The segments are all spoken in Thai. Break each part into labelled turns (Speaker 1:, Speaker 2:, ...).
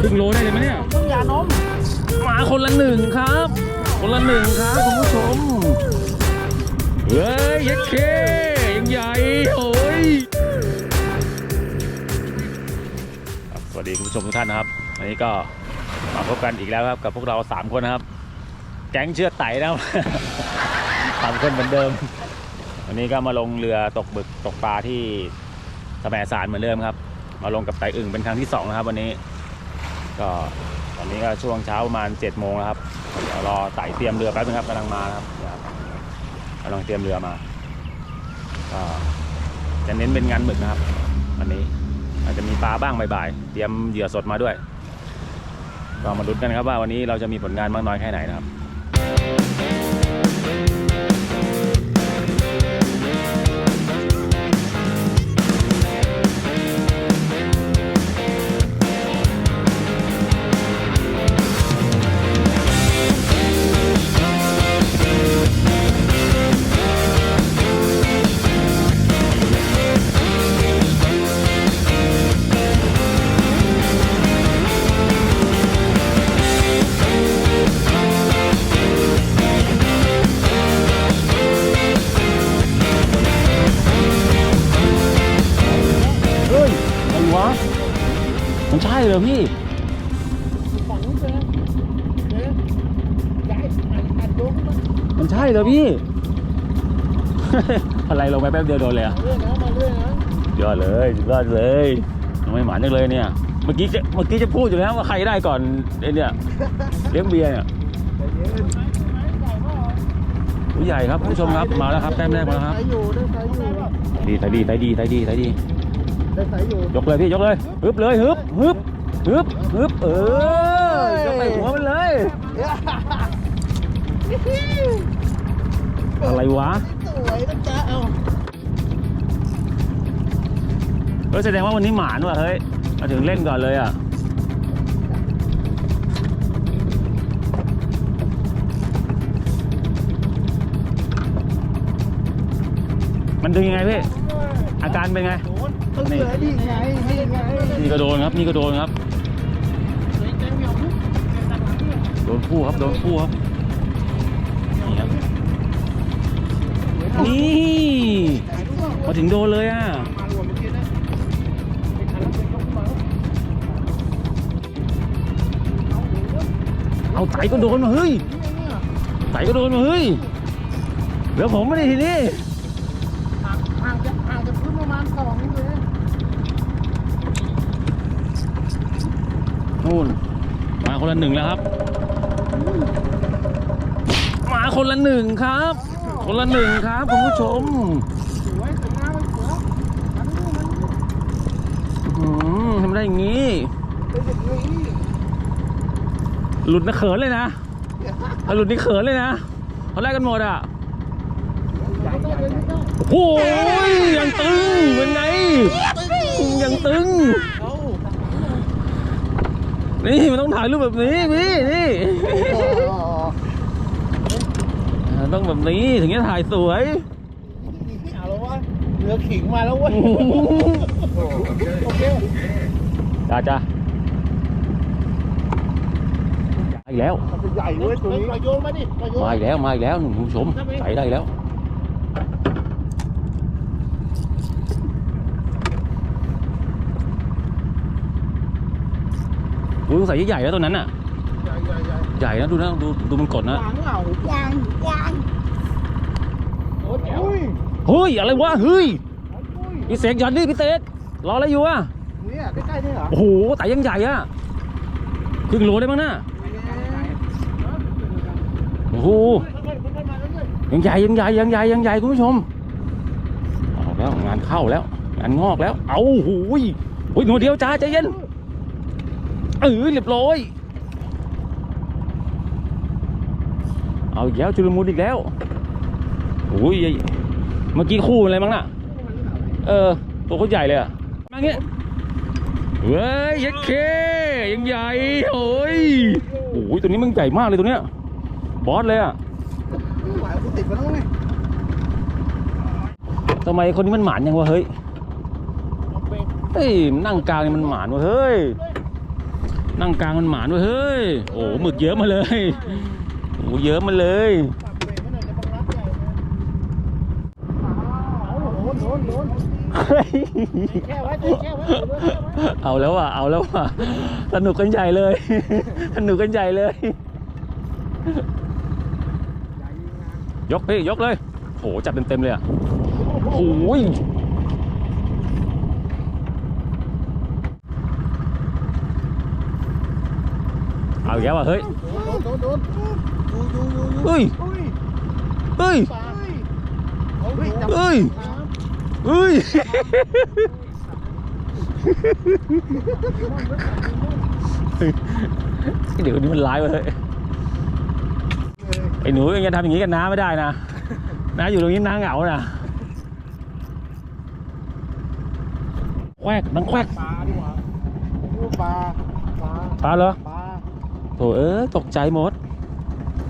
Speaker 1: ครึ่งโลได้เลยไหมเนี่ย
Speaker 2: ต้องยานม
Speaker 1: มาคนละหนึ่งครับ คนละหนึ่งครับคุณผู้ชมเฮ้ยยัดเคยังใหญ่โอ้ยครับสวัสดีคุณผู้ชมทุกท่านนะครับวันนี้ก็มาพบกันอีกแล้วครับกับพวกเราสามคนนะครับ แก๊งเชือดไต่นะครับสามคนเหมือนเดิมวันนี้ก็มาลงเรือตกบึกตกปลาที่สมสารเหมือนเดิมครับ มาลงกับไต่อึ่งเป็นครั้งที่สองนะครับวันนี้ ก็ตอนนี้ก็ช่วงเช้าประมาณ7จ็ดโมงแล้วครับเดี๋ยวรอไต่เตรียมเรือแป๊บนึงครับกำลังมาครับเดี๋ยวครับกำลังเตรียมเรือมาก็จะเน้นเป็นงานหมึกนะครับวันนี้อาจจะมีปลาบ้างบ่ายๆเตรียมเหยื่อสดมาด้วย ก็มาลุ้นกันครับว่าวันนี้เราจะมีผลงานมากน้อยแค่ไหนนะครับ มันใช่เหรอพี่
Speaker 2: ฝั่งนู้นเลยเจ๊ย้ายอันอันโยกมา
Speaker 1: มันใช่เหรอพี่ อะไรลงไปแป๊บเดียวโดนเลยอะ
Speaker 2: เรื่อยนะมาเรื่อยนะ
Speaker 1: ยอดเลยสุดยอดเลยทำไมหมาจังเลยเนี่ย เมื่อกี้จะเมื่อกี้จะพูดอยู่แล้วว่าใครได้ก่อนไอ้เนี่ยเลี้ยงเบียร์เนี่ย
Speaker 2: ใจเย็นใหญ่เปล่า
Speaker 1: ผู้ใหญ่ครับผู้ชมครับมาแล้วครับแต้มแรกมาแล้วครับ
Speaker 2: ได้สายอยู่ได้สายอยู่
Speaker 1: ดีไทยดีไทยดีไทยดีไทยดี
Speaker 2: ได้สายอยู่
Speaker 1: ยกเลยพี่ยกเลยฮึบเลยฮึบฮึบ ฮึบฮึบเออยกไปหัวมันเลย อะไรวะ
Speaker 2: สวยนะจ๊ะเอา
Speaker 1: เฮ้ยแสดงว่าวันนี้หมานว่ะเฮ้ยมาถึงเล่นก่อนเลยอะมันดึงยังไงพี่อาการเป็นไง
Speaker 2: โดนตึ้งเลยนี่ไงนี่ไง
Speaker 1: นี่ก็โดนครับ นี่ก็โดนครับ
Speaker 2: นี่ย
Speaker 1: โดนคู่ครับ โดนคู่ครับ นี่ครับ นี่
Speaker 2: ถ่ายรูปว่า
Speaker 1: มาถึงโดนเลยอะ
Speaker 2: มารวมเมื่อกี้นะไม่ทันแล้วเป็นยกมาแล้ว
Speaker 1: เอาไตก็โดนมาเฮ้ย
Speaker 2: นี่ไงเนี่ย
Speaker 1: ไตก็โดนมาเฮ้ยเดี๋ยวผมไม่ได้ทีนี้
Speaker 2: ห่างห่างจากห่างจากพื้นประมาณสองนิ้วเลย
Speaker 1: นู่นมาคนละหนึ่งแล้วครับ คนละหนึ่งครับ คนละหนึ่งครับคุณผู้ชม
Speaker 2: สวยสวยงาเลยสวย
Speaker 1: ทำได้อย่างนี้
Speaker 2: เป็นอย่างนี้
Speaker 1: หลุดนะเขินเลยนะหลุดนี่เขินเลยนะเขาแรกกันหมดอะโอ้ยยังตึงเป็นไงยังตึงนี่มันต้องถ่ายรูปแบบนี้พี่นี่ ต้องแบบนี้ถึงจะถ่ายสวย
Speaker 2: เอาแล้ววะเรือขิงมาแล้วเว้ยโอเค
Speaker 1: จ้าจ้ามาอีกแล้ว
Speaker 2: มันจะใหญ่เว้ยตัวนี้โยนมาดิโยน
Speaker 1: มาอีกแล้ว มาอีกแล้วคุณผู้ชมใส่ได้แล้ว อุ้ยใส่ใหญ่ๆแล้วตัวนั้นอะ
Speaker 2: ใหญ่ใหญ่ใหญ่
Speaker 1: ใหญ่นะดูนะดูดูมันกดนะ
Speaker 2: วางเหงากวางกวางโอ้ยโอ้ย
Speaker 1: เฮ้ยอะไรวะเฮ้ย
Speaker 2: โอ้ย
Speaker 1: พี่เสกยันดิพี่เสกรออะไรอยู่อะ
Speaker 2: เนี่ยใกล้ๆนี่เหรอ
Speaker 1: โอ้โหแต่ยังใหญ่อะครึ่งโลได้มั้งน่ะโอ้โห
Speaker 2: ค่อยๆค่อยๆมาเรื่อย
Speaker 1: ยังใหญ่ยังใหญ่ยังใหญ่ยังใหญ่คุณผู้ชมเอาแล้วงานเข้าแล้วงานงอกแล้ว เอาหูยโอ้ยหนูเดียวจ้าใจเย็นเออเรียบร้อย เอาอีกแล้วจุลมุนอีกแล้วโอ้ยเมื่อกี้คู่อะไรมั้งน่ะ เออ ตัวเขาใหญ่เลยอะมาเงี้ยเว้ยยัดเคยังใหญ่โอ้ยโอ้ยตัวนี้มันใหญ่มากเลยตัวเนี้ย บอสเลยอะ
Speaker 2: ๆหมายกูติดมาแล้วไง
Speaker 1: ทำไมคนนี้มันหมานยังวะเฮ้ย
Speaker 2: ลองเบรก
Speaker 1: เฮ้ยนั่งกลางนี่มันหมานวะเฮ้ย
Speaker 2: เนั่
Speaker 1: งกลางมันหมานด้วยเฮ้ย โอ้โหหมึกเยอะมาเลยโอ้โห เยอะมั
Speaker 2: นเลยเอาแล้
Speaker 1: วว่ะเอาแล้วว่ะสนุกกันใหญ่เลยสนุกกันใหญ่เลย ยกพี่ยกเลยโหจับเต็มเต็มเลยอะโอ้ยเอาแล้วว่ะเฮ้ย เฮ้ย
Speaker 2: อุ้ย
Speaker 1: เฮ้ย
Speaker 2: ปลาเฮ้ยจับ
Speaker 1: เฮ้ย
Speaker 2: น้ำ
Speaker 1: เฮ้ยเดี๋ยวนี้มันร้ายเว้ยเฮ้ยไอ้หนูยังจะทำอย่างนี้กับน้าไม่ได้นะน้าอยู่ตรงนี้น้าเหงานะแควกนังแควก
Speaker 2: ปลาดีกว่าดูปลาปลา
Speaker 1: ปลาเหรอ
Speaker 2: ปลา
Speaker 1: โถเอ้ยตกใจหมด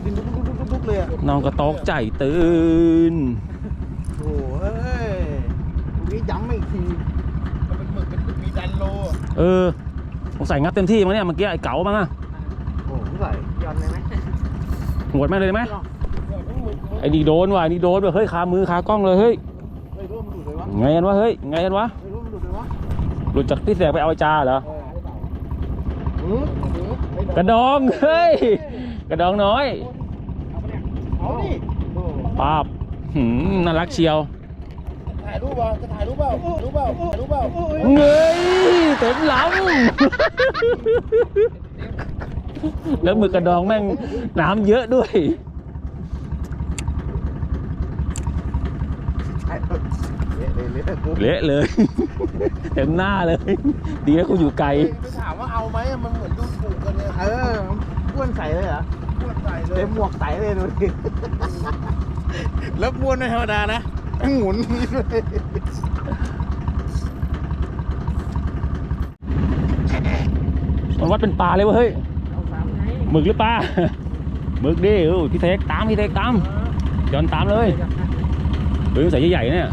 Speaker 2: ดินดุ๊กดุ๊กดุ๊กดุ๊ก เลยอะ
Speaker 1: น้องก็ตกใจตื่น
Speaker 2: โอ้เอ้ยตรงนี้ย้ำอีกทีมันเป็นหมึกเป็นหมึกมีดันโล
Speaker 1: เออสงสัยงับเต็มที่มั้งเนี่ยเมื่อกี้ไอ้เก๋ามั้งอะ
Speaker 2: โอ้ใส่ยันเลยไหม
Speaker 1: หวดแม่งเลยไหม
Speaker 2: เฮ้ยมันหมึก
Speaker 1: ไอ้นี่โดนว่ะไอ้นี่โดนว่ะเฮ้ยคามือคากล้องเลยเฮ้ย
Speaker 2: ไม่รู้มันดูดเลยวะ
Speaker 1: ไงกันวะเฮ้ยไงกันวะ
Speaker 2: ไม่รู้มันดูดเลยวะ
Speaker 1: หลุดจากพี่แสกไปเอาไอ้จาเหรอ
Speaker 2: เออหือหือก
Speaker 1: ระดองเฮ้ยกระดองน้อย
Speaker 2: เอาดิโอ้
Speaker 1: ป้าบหืมน่ารักเชียว
Speaker 2: ถ่ายรูปเปล่าจะถ่ายรูปเปล่าถ่ายรูปเปล่าถ่ายรูปเปล่า
Speaker 1: เงยเต็มหลังแล้วมือกระดองแม่งน้ำเยอะด้วย
Speaker 2: เละเละเละ
Speaker 1: เละเลยเต็มหน้าเลย ดีนะกูอยู่ไกล
Speaker 2: ไปถามว่าเอาไหมมันเหมือนดูถูกกันเลยเออบ้วนใส่เลยเหรอบ้วนใส่ เลยเต็มหมวกใส่เลยดูดิแล้วบ้วนไม่ธรรมดานะหมุนนี่ด้วย
Speaker 1: มันวัดเป็นปลาเลยเวะเฮ้ย
Speaker 2: เอาสามไง
Speaker 1: หมึกหรือปลาหมึกดิเออพี่เทกตามพี่เทกตามจอนตามเลยเฮ้ยใส่ใหญ่ๆเนี่ย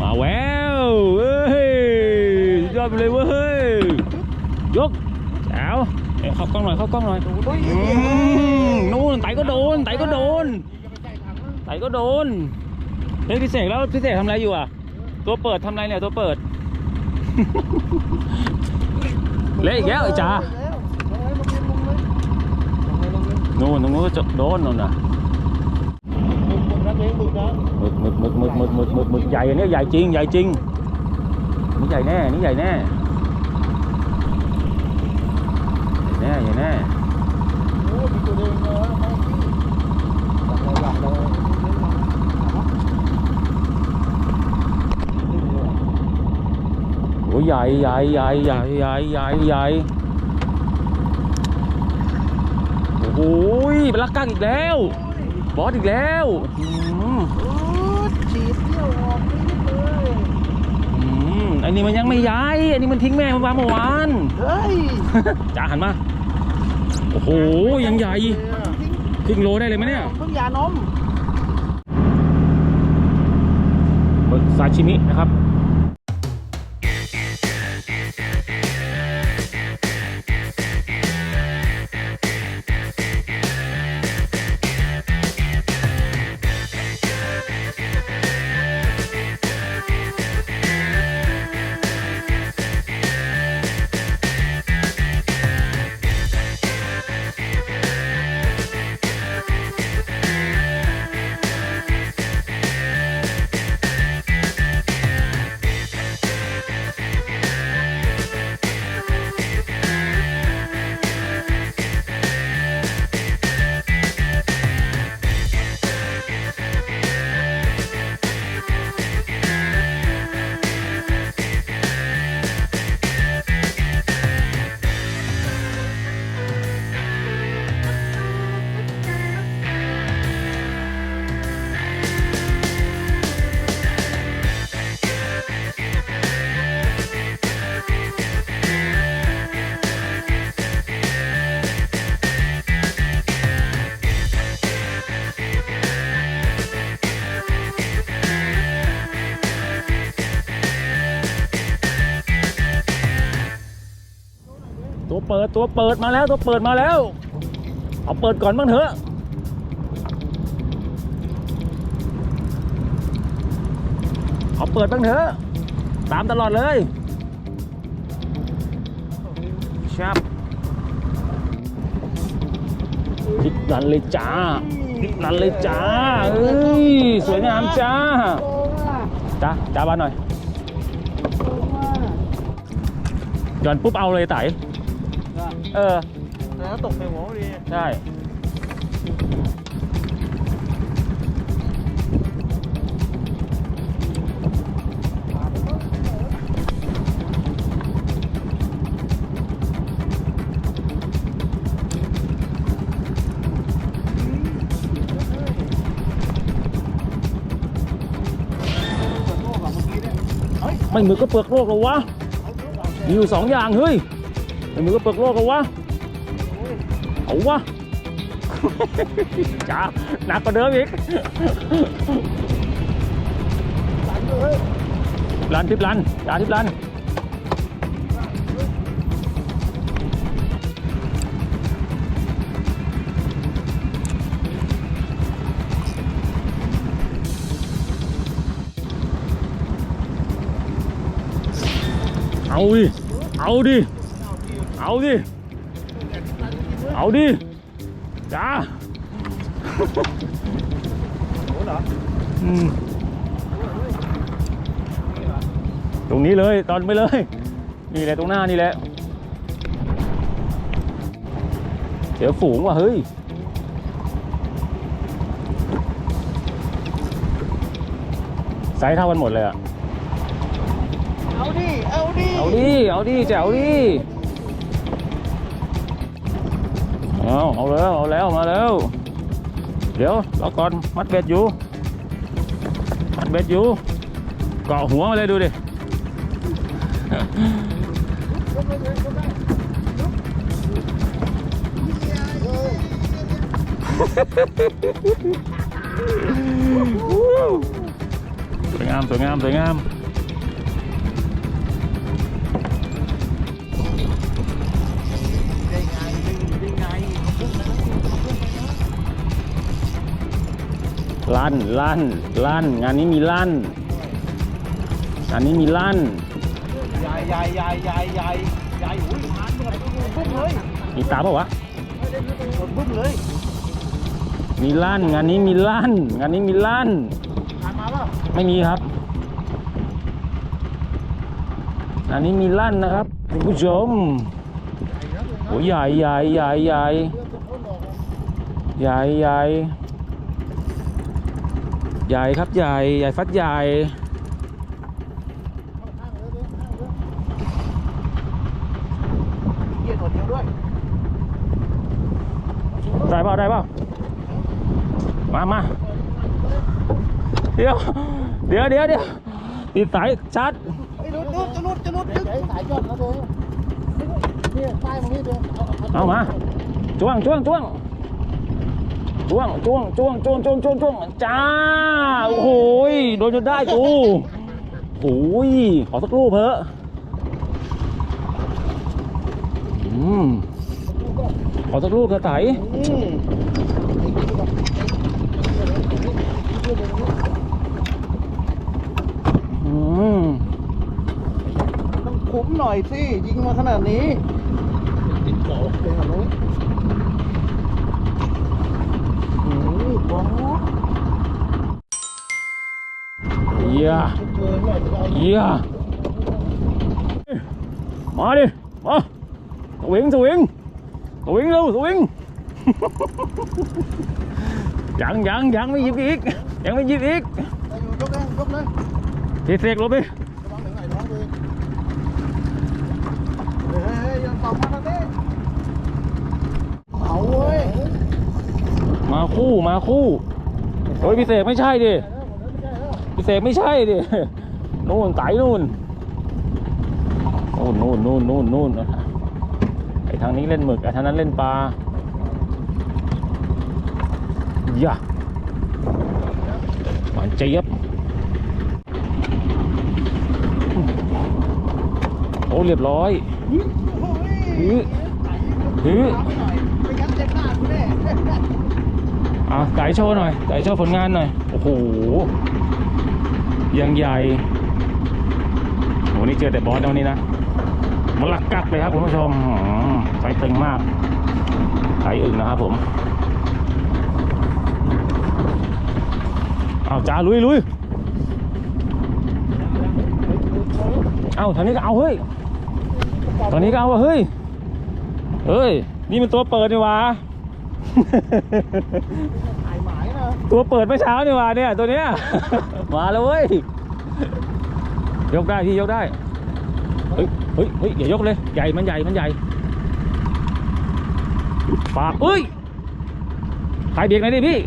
Speaker 1: มาแววเอ้ยสุดยอดไปเลยเว้ยยกแจ๋ว เข้ากล้องหน่อยเข้ากล้องหน่อยนู่นไตก็โดนไตก็โดนไตก็โดนเฮ้ยพิเศษแล้วพิเศษทำอะไรอยู่อะ ตัวเปิดทำอะไรเนี่ยตัวเปิด เละอีกแล้วจ้านู่นนู่นก็จะโดนนู่นน่ะมึกมึกมึกมึกมึกมึกมึกใหญ่เนี่ยใหญ่จริงใหญ่จริงนี่ใหญ่แน่นี่ใหญ่แน่ ใหญ่แน่ใหญ่แน่โอ้ยใหญ่ใหญ่ใหญ่ใหญ่ใหญ่ใหญ่ใหญ่โอ้โหเป็นลักกั้งอีกแล้ว บอสอีกแล้วอืม
Speaker 2: ฉีดเที่ยวออกนี่เลย
Speaker 1: อืมอันนี้มันยังไม่ย้าย อันนี้มันทิ้งแม่มันวางเมื่อวาน
Speaker 2: เฮ้ย
Speaker 1: จ่าหันมา โอ้โหยังใหญ่ครึ่งโลได้เลยไหมเนี่ย
Speaker 2: เพิ่งยานม
Speaker 1: หมึกซาชิมินะครับ เปิดตัวเปิดมาแล้วตัวเปิดมาแล้ว เอาเปิดก่อนบ้างเถอะเอาเปิดบ้างเถอะตามตลอดเลยชับพลิกลันเลยจ้าพลิกลันเลยจ้าเอ้ยสวยงามจ้าจ้าจ้าบ้านหน่อยย่อนปุ๊บเอาเลยไต่ เออ
Speaker 2: แล้วตกใส่หัวพอดี
Speaker 1: ใช่ ไม่มือก็เปลือกโลกหรอวะ มีอยู่สองอย่างเฮ้ย ไม่มือก็เปลือกโลกหรอวะเอาวะจ้าหนักกว่าเดิมอีกลันทิพลันจ้าทิพลันเอาดิ เอาดิ เอาดิ เอาดิ จ้า
Speaker 2: โอ้เหรอ
Speaker 1: อืมตรงนี้เลยตอนไปเลย นี่แหละตรงหน้านี่แหละเดี๋ยวฝูงว่ะเฮ้ยไซส์เท่ากันหมดเลยอะ
Speaker 2: เอาดิ เอาดิ
Speaker 1: เอาดิ เอาดิแจ๋วดิ เอาเอาแล้วเอาแล้วมาแล้ว เดี๋ยวรอก่อนมัดเบ็ดอยู่ มัดเบ็ดอยู่เกาะหัวมาเลยดูดิสวยงามสวยงามสวยงาม ลั่นลั่นลั่น งานนี้มีลั่น งานนี้มีลั่น
Speaker 2: ใหญ่ใหญ่ใหญ่ใหญ่ใหญ่ใหญ่อุ้ยผ่านหมดบุ้มเลย
Speaker 1: มีตาเปล่าวะ
Speaker 2: หมดบุ้มเลย
Speaker 1: มีลั่น งานนี้มีลั่น งานนี้มีลั่น
Speaker 2: ผ่านมาป่ะ
Speaker 1: ไม่มีครับงานนี้มีลั่นนะครับคุณผู้ชมโอ้ยใหญ่ใหญ่ใหญ่ใหญ่ใหญ่ใหญ่ ใหญ่ครับใหญ่ใหญ่ฟัดใหญ่
Speaker 2: เยี่ยหนวดเดียวด้วย
Speaker 1: ได้เปล่าได้เปล่ามามาเดี๋ยวเดี๋ยวเดี๋ยวเดี๋ยวติดสายชาร์จ
Speaker 2: ไอ้หลุดหลุดจะหลุดจะหลุดไอ้สายยอดเขาเลยนี่ป้ายตรงนี้เดียว
Speaker 1: เอามาจ้วงจ้วงจ้วง จ้วงจ้วงจ้วงจ้วงจ้วงจ้วงจ้วงจ้าโอ้โหยโดนจนได้กูโอ้ยขอสักรูปเถอะอืมขอสักรูปเถอะไต
Speaker 2: อืม
Speaker 1: อืม
Speaker 2: ต้องคุ้มหน่อยสิ ยิงมาขนาดนี้ Yeah. Yeah. Mở đi. Mở. Tụi Uyển, tụi Uyển. Tụi Uyển luôn, tụi Uyển.
Speaker 1: dặn dặn dặn
Speaker 2: mới dịp yết. Dặn mới dịp yết. Thiệt thiệt luôn
Speaker 1: đi. Hey, hey, มาคู่มาคู่โอ้ยพี่เสกไม่ใช่ดิพี่เสกไม่ใช่ดินู่นไตนู่นนู่นนู่นนู่นนู่นนู่นไอ้ทางนี้เล่นหมึกไอ้ทางนั้นเล่นปลาอย่าหวานเจี๊ยบโอ้เรียบร้อย
Speaker 2: โอ้ย
Speaker 1: หือหื อ้า
Speaker 2: กูแน่
Speaker 1: อะไก่โชว์หน่อยไก่โชว์ผลงานหน่อย โอ้โหยังใหญ่โหนี่เจอแต่บอสแล้ววันนี้นะมันหลักกักเลยครับคุณผู้ชมไฟตึงมากไก่อึ่งนะครับผมเอาจ้าลุยลุยเอาทางนี้ก็เอาเฮ้ยตอนนี้ก็เอาว่ะเฮ้ยเฮ้ย นี่มันตัวเปิดนี่วะ
Speaker 2: ถ่ายหมายนะ
Speaker 1: ตัวเปิดเมื่อเช้านี่ว่าเนี่ยตัวเนี้ย มาแล้วเว้ย ยกได้พี่ยกได้ เฮ้ยเฮ้ยเฮ้ยอย่ายกเลย ใหญ่มันใหญ่มันใหญ่ปากเอ้ยใครเบียกหนดิพี่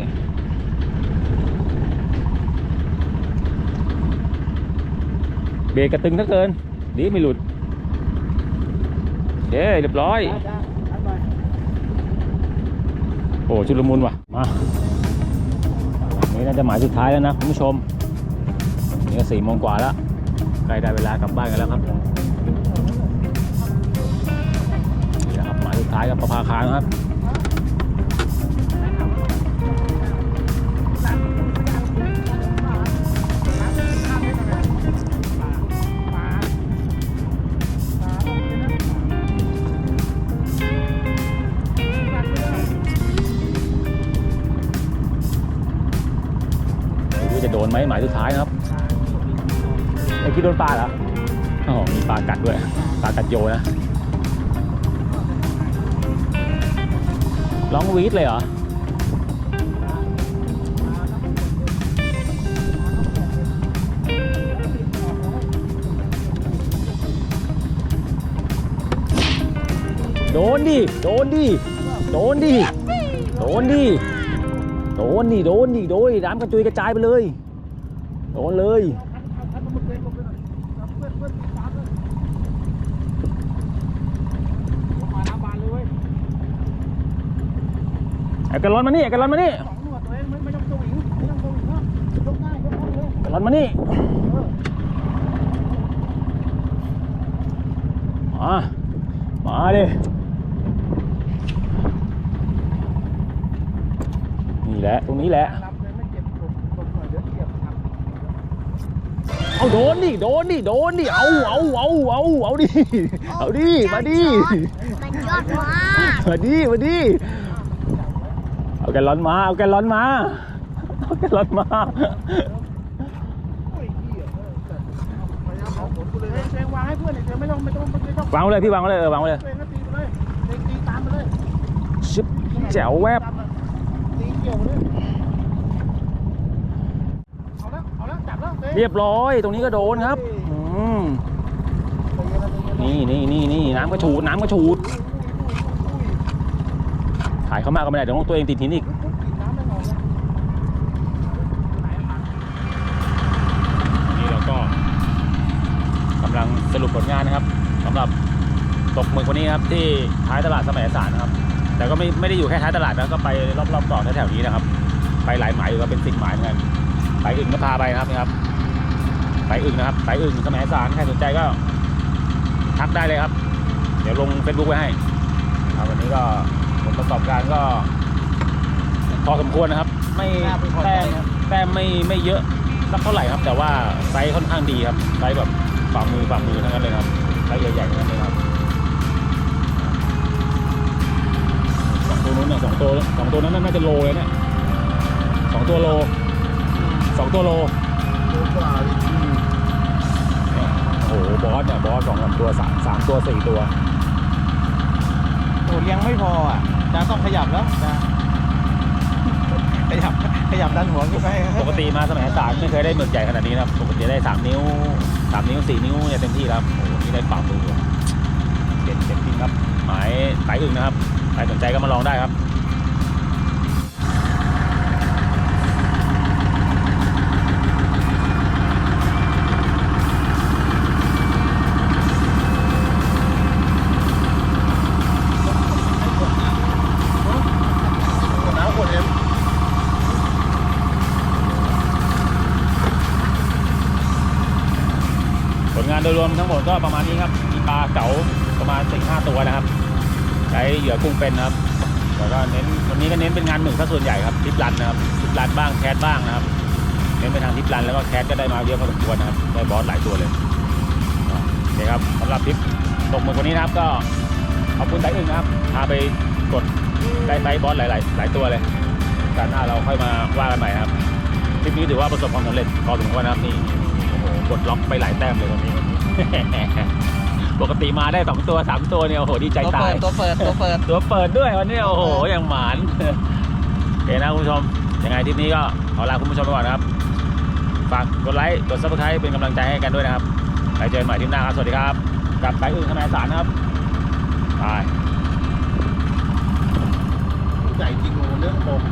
Speaker 1: เบรกกระตึงเหลือเกิน ดีไม่หลุดเย้เรียบร้อย
Speaker 2: จ้าจ้าอันหน่อย
Speaker 1: โอ้ชุลมุนว่ะ มานี่น่าจะหมายสุดท้ายแล้วนะคุณผู้ชมนี่ก็สี่โมงกว่าแล้วใกล้ได้เวลากลับบ้านกันแล้วครับนี่นะครับหมายสุดท้ายกับประภาคารครับ หมายสุดท้ายนะครับไอ้คิดโดนปลาเหรออ๋อมีปลากัดด้วยปลากัดโยนะร้องวีดเลยเหรอโดนดิ โดนดิ โดนดิ โดนดิ โดนดิ โดนดิ โดนดิ น้ำกระจุยกระจายไปเลย โดนเลย
Speaker 2: มาน้ำบานเลยเว้ย
Speaker 1: ไอ้กันร้อนมานี่ไอ้กันร้อนมานี่
Speaker 2: สองหนวดตัวเองไม่ไม่ต้องสวิงไม่ต้องสวิงนะยกง่ายยกง่ายเลย
Speaker 1: กันร้อนมานี่
Speaker 2: เออ
Speaker 1: มามาดินี่แหละ ตรงนี้แหละ
Speaker 2: รับเลยไม่เจ็บตกตกหน่อยเดี๋ยวเจ็บครับ
Speaker 1: เอาโดนดิโดนดิโดนดิเอาเอาเอาเอาเอาดิเอาดิมาดิ
Speaker 3: มันยอดมาก
Speaker 1: มาดิมาดิเอาแกันร้อนมาเอาแกันร้อนมาเอาแกันร้อนมา
Speaker 2: โอ้ยเหี้ยเออแต่เอาพยายามเอาผลกูเลยเฮ้ยเองวางให้เพื่อนเลยเองไม่ต้องไม่ต้องไม่ต้อง
Speaker 1: วางไว้เลยพี่วางไว้เลยเออวางไว้เลย
Speaker 2: เองก็ตีไปเลยเองตีตามไปเลย
Speaker 1: ชิบแจ๋วแวบ
Speaker 2: ตีเกี่ยวไปเลยเอาแล้วเอาแล้วจับแล้ว เรี
Speaker 1: ยบร้อยตรงนี้ก็โดนครับนี่นี่นี่นี่น้ำกระฉูดน้ำกระฉูดถ่ายเข้ามาก็ไม่ได้เดี๋ยวตัวเองติดหินอีกนี่เราก็กำลังสรุปผลงานนะครับสำหรับตกหมึกวันนี้ครับที่ท้ายตลาดสมัยสารนะครับ แต่ก็ไม่ไม่ได้อยู่แค่ท้ายตลาดนะก็ไปรอบๆเกาะแถวๆนี้นะครับ ไปหลายหมายอยู่ครับเป็นสิบหมายเหมือนกันไปอึ่งก็พาไปนะครับนี่ครับ ไปอึ่งนะครับไปอึ่งสมัยสารใครสนใจก็ทักได้เลยครับ เดี๋ยวลงเฟซบุ๊กไว้ให้ครับวันนี้ก็ผลประกอบการก็ พอสมควรนะครับ ไม่แต้มแต้มไม่ไม่เยอะสักเท่าไหร่ครับ แต่ว่าไซส์ค่อนข้างดีครับไซส์แบบฝ่ามือฝ่ามือทั้งนั้นเลยครับไซส์ใหญ่ๆทั้งนั้นเลยครับสองตัวนู้นเนี่ยสองตัวสองตัวนั้นน่าจะโลเลยเนี่ยสองตัวโลสองตัวโลเนี่ยโอ้ โหบอสเนี่ยบอสสองสามตัวสามสามตัวสี่ตัว
Speaker 2: โอ้ยังไม่พออะจะต้องขยับแล้วจะขยับขยับดันหัวขึ้นไป
Speaker 1: ปกติมาสมัยสารไม่เคยได้หมึกใหญ่ขนาดนี้นะครับปกติได้สามนิ้วสามนิ้วสี่นิ้วเนี่ยเต็มที่แล้วครับโอ้โหนี่ได้ฝ่ามือเด็ดเด็ดจริงครับหมายสายอึ่งนะครับใครสนใจก็มาลองได้ครับ
Speaker 2: น้ำขวดเอ็ม
Speaker 1: ผล งหมดก็ประมาณนี้ครับ มีปลาเก๋าประมาณสี่ห้าตัวนะครับ ใช้เหยื่อกุ้งเป็นนะครับ แล้วก็เน้นวันนี้ก็เน้นเป็นงานหมึกซะส่วนใหญ่ครับทิปรันนะครับทิปรันบ้างแคสบ้างนะครับ เน้นไปทางทิปรันแล้วก็แคสก็ได้มาเยอะพอสมควรนะครับ ได้บอสหลายตัวเลยโอเคครับสำหรับทริปตกหมึกวันนี้นะครับก็ขอบคุณไต้อึ้งนะครับ พาไปกดได้ไซส์บอสหลายๆหลายตัวเลยการหน้าเราค่อยมาว่ากันใหม่ครับทริปนี้ถือว่าประสบความสำเร็จพอสมควรนะครับนี่โอ้โหกดล็อกไปหลายแต้มเลยวันนี้ ปกติมาได้สองตัวสามตัวเนี่ยโอ้โหดีใจ
Speaker 2: ตัว
Speaker 1: ตา
Speaker 2: เปิ
Speaker 1: ย
Speaker 2: ดตัวเปิดตัวเปิด
Speaker 1: ตัวเปิดด้วยวันนี้โอ้โหอย่างหมานโอเคนะคุณผู้ชมยังไงทริปนี้ก็ขอลาคุณผู้ชมไปก่อนนะครับฝากกดไลค์กดซับสไครต์เป็นกำลังใจให้กันด้วยนะครับไปเจอกันใหม่ทริปหน้าครับสวัสดีครับกับไก่อึ่งทนายสารนะครับบาย
Speaker 2: ใหญ่จริงโอ้เรื่องผม